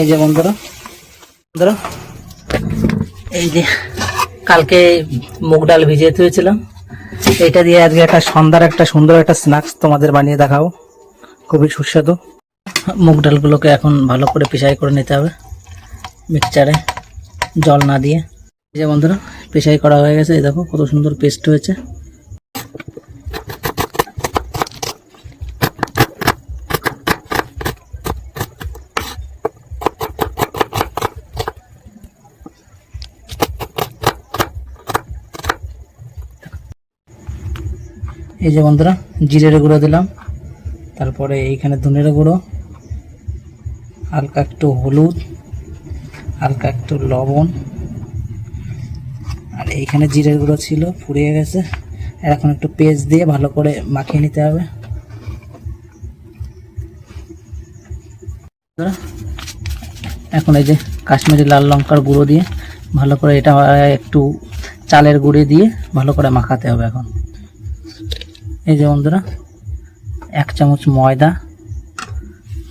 এই যে বন্ধুরা বন্ধুরা, এই যে কালকে মুগ ডাল ভিজিয়ে তুলেছিলাম। এটা দিয়ে আজকে একটা সন্ধ্যার একটা সুন্দর একটা স্ন্যাক্স তোমাদের বানিয়ে দেখাবো। খুবই সুস্বাদু। মুগ ডালগুলোকে এখন ভালো করে পেশাই করে নিতে হবে মিক্সচারে জল না দিয়ে। এই যে বন্ধুরা পেশাই করা হয়ে গেছে, এই দেখো কত সুন্দর পেস্ট হয়েছে। এই যে বন্ধুরা, জিরের গুঁড়ো দিলাম। তারপরে এইখানে ধনের গুঁড়ো, হালকা একটু হলুদ, হালকা একটু লবণ। আর এইখানে জিরের গুঁড়ো ছিল, ফুরিয়ে গেছে। এখন একটু পেস্ট দিয়ে ভালো করে মাখিয়ে নিতে হবে। এখন এই যে কাশ্মীরি লাল লঙ্কার গুঁড়ো দিয়ে ভালো করে এটা একটু চালের গুঁড়ি দিয়ে ভালো করে মাখাতে হবে এখন। এই যে বন্ধুরা, এক চামচ ময়দা,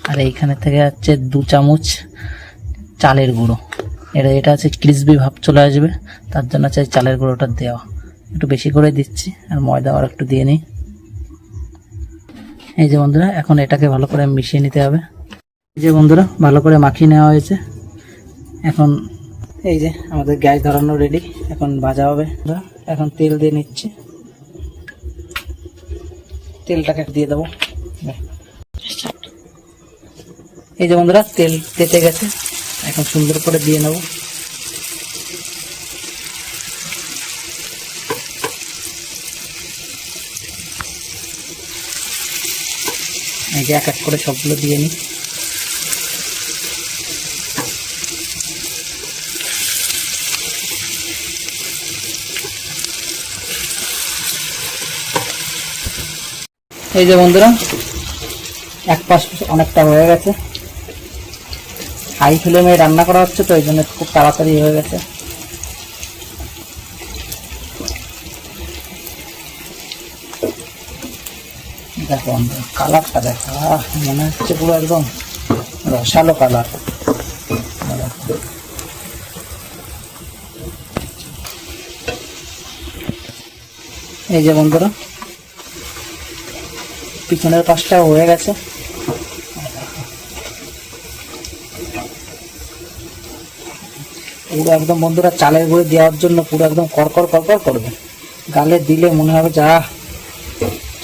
আর এইখানে থেকে হচ্ছে দু চামচ চালের গুঁড়ো। এটা এটা আছে ক্রিসপি ভাব চলে আসবে, তার জন্য চাই চালের গুঁড়োটা দেওয়া। একটু বেশি করে দিচ্ছি, আর ময়দা আর একটু দিয়ে নিই। এই যে বন্ধুরা, এখন এটাকে ভালো করে মিশিয়ে নিতে হবে। এই যে বন্ধুরা, ভালো করে মাখিয়ে নেওয়া হয়েছে। এখন এই যে আমাদের গ্যাস ধরানো রেডি এখন ভাজা হবে। এখন তেল দিয়ে নিচ্ছি। তেলটাকে দিয়ে দেবো। এই যে বন্ধুরা, তেল তেতে গেছে। এখন সুন্দর করে দিয়ে নেব। এই যে এক এক করে সবগুলো দিয়ে নিই। এই যে বন্ধুরা, এক পাশ অনেকটা হয়ে গেছে। হাই ফ্লেমে রান্না করা হচ্ছে, তো এই জন্য খুব তাড়াতাড়ি হয়ে গেছে। দেখো কালারটা দেখো মনে হচ্ছে পুরো একদম রসালো কালার। এই যে বন্ধুরা পিছনের পাশটা হয়ে গেছে। পুরো একদম বন্ধুরা চালের গুঁড়ি দেওয়ার জন্য পুরো একদম করকর করকর করবে। গালে দিলে মনে হবে যা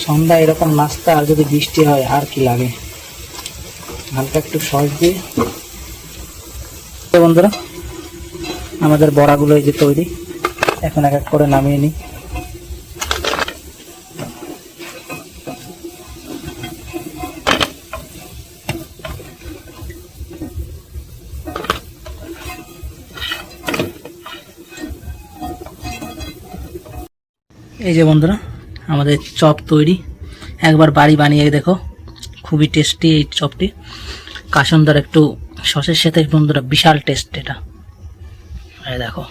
সন্ধ্যা এরকম নাস্তা, আর যদি বৃষ্টি হয়, আর কি লাগে? হালকা একটু সস দিয়ে। বন্ধুরা, আমাদের বড়াগুলো এই যে তৈরি। এখন এক এক করে নামিয়ে নিই। এই যে বন্ধুরা, আমাদের চপ তৈরি। একবার বাড়ি বানিয়ে দেখো, খুবই টেস্টি এই চপটি। কাসন্দার একটু সসের সাথে বন্ধুরা, বিশাল টেস্ট এটা। দেখো।